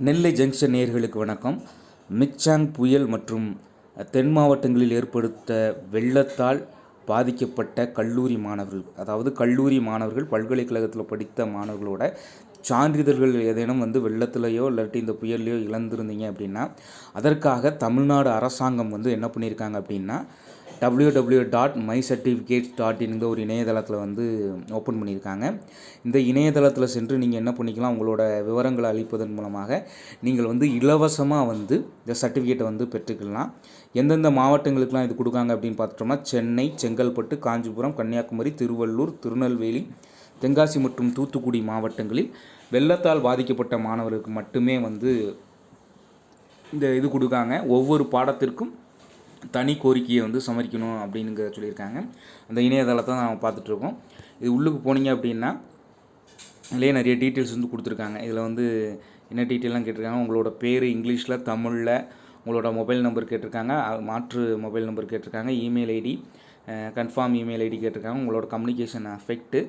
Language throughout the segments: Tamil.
நெல்லை ஜங்ஷன் நேர்களுக்கு வணக்கம். மிக்சாங் புயல் மற்றும் தென் மாவட்டங்களில் ஏற்படுத்த வெள்ளத்தால் பாதிக்கப்பட்ட கல்லூரி மாணவர்கள் அதாவது கல்லூரி மாணவர்கள் பல்கலைக்கழகத்தில் படித்த மாணவர்களோட சான்றிதழ்கள் ஏதேனும் வந்து வெள்ளத்துலையோ இல்லாட்டி இந்த புயல்லையோ இழந்திருந்தீங்க அப்படின்னா அதற்காக தமிழ்நாடு அரசாங்கம் வந்து என்ன பண்ணியிருக்காங்க அப்படின்னா W W dot my certificates dot இன்கிற ஒரு இணையதளத்தில் வந்து ஓப்பன் பண்ணியிருக்காங்க. இந்த இணையதளத்தில் சென்று நீங்கள் என்ன பண்ணிக்கலாம் உங்களோட விவரங்களை அளிப்பதன் மூலமாக நீங்கள் வந்து இலவசமாக வந்து இந்த சர்டிஃபிகேட்டை வந்து பெற்றுக்கலாம். எந்தெந்த மாவட்டங்களுக்கெலாம் இது கொடுக்காங்க அப்படின்னு பார்த்துட்டோம்னா சென்னை செங்கல்பட்டு காஞ்சிபுரம் கன்னியாகுமரி திருவள்ளூர் திருநெல்வேலி தென்காசி மற்றும் தூத்துக்குடி மாவட்டங்களில் வெள்ளத்தால் பாதிக்கப்பட்ட மாணவர்களுக்கு மட்டுமே வந்து இந்த இது கொடுக்காங்க. ஒவ்வொரு பாடத்திற்கும் தனி கோரிக்கையை வந்து சமரிக்கணும் அப்படின்னுங்க சொல்லியிருக்காங்க. அந்த இணையதளத்தை தான் நம்ம பார்த்துட்ருக்கோம். இது உள்ளுக்கு போனீங்க அப்படின்னா இதுலேயே நிறைய டீட்டெயில்ஸ் வந்து கொடுத்துருக்காங்க. இதில் வந்து என்ன டீட்டெயிலாம் கேட்டிருக்காங்க? உங்களோட பேர் இங்கிலீஷில் தமிழில் உங்களோட மொபைல் நம்பர் கேட்டிருக்காங்க. மாற்று மொபைல் நம்பர் கேட்டிருக்காங்க. Email ID confirm email ID கேட்டிருக்காங்க. உங்களோட communication affect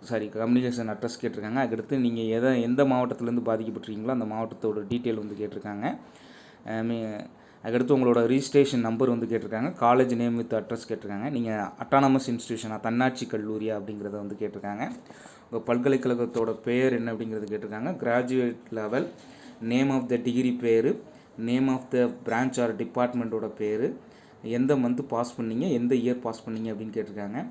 sorry communication address கேட்டிருக்காங்க. அதுக்கடுத்து நீங்கள் எதை எந்த மாவட்டத்துலேருந்து பாதிக்கப்பட்டிருக்கீங்களோ அந்த மாவட்டத்தோட டீட்டெயில் வந்து கேட்டிருக்காங்க. அஹ் அதுக்கடுத்து உங்களோட ரிஜிஸ்ட்ரேஷன் நம்பர் வந்து கேட்டிருக்காங்க. காலேஜ் நேம் வித் அட்ரஸ் கேட்டிருக்காங்க. நீங்கள் அட்டானமஸ் இன்ஸ்டியூஷனாக தன்னாட்சி கல்லூரியா அப்படிங்கிறத வந்து கேட்டிருக்காங்க. உங்கள் பல்கலைக்கழகத்தோட பேர் என்ன அப்படிங்கிறது கேட்டிருக்காங்க. Graduate level name of the degree பேர் name of the branch or டிபார்ட்மெண்ட்டோட பேர் எந்த மந்த்து பாஸ் பண்ணீங்க எந்த இயர் பாஸ் பண்ணீங்க அப்படின்னு கேட்டிருக்காங்க.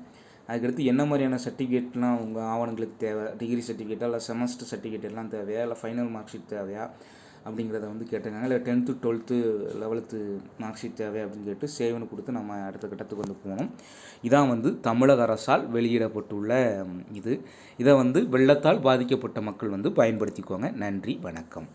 அதுக்கடுத்து என்ன மாதிரியான சர்டிஃபிகேட்லாம் உங்கள் ஆவணங்களுக்கு தேவை? டிகிரி சர்டிஃபிகேட்டா இல்லை செமஸ்டர் சர்டிஃபிகேட் எல்லாம் தேவையா? இல்லை ஃபைனல் மார்க் ஷீட் தேவையா? அப்படிங்கிறத வந்து கேட்டிருக்காங்க இல்லை tenth twelfth level mark sheet தேவை அப்படின்னு கேட்டு சேவனை கொடுத்து நம்ம அடுத்த கட்டத்துக்கு வந்து போகணும் இதான் வந்து தமிழக அரசால் வெளியிடப்பட்டுள்ள இது. இதை வந்து வெள்ளத்தால் பாதிக்கப்பட்ட மக்கள் வந்து பயன்படுத்திக்கோங்க. நன்றி வணக்கம்.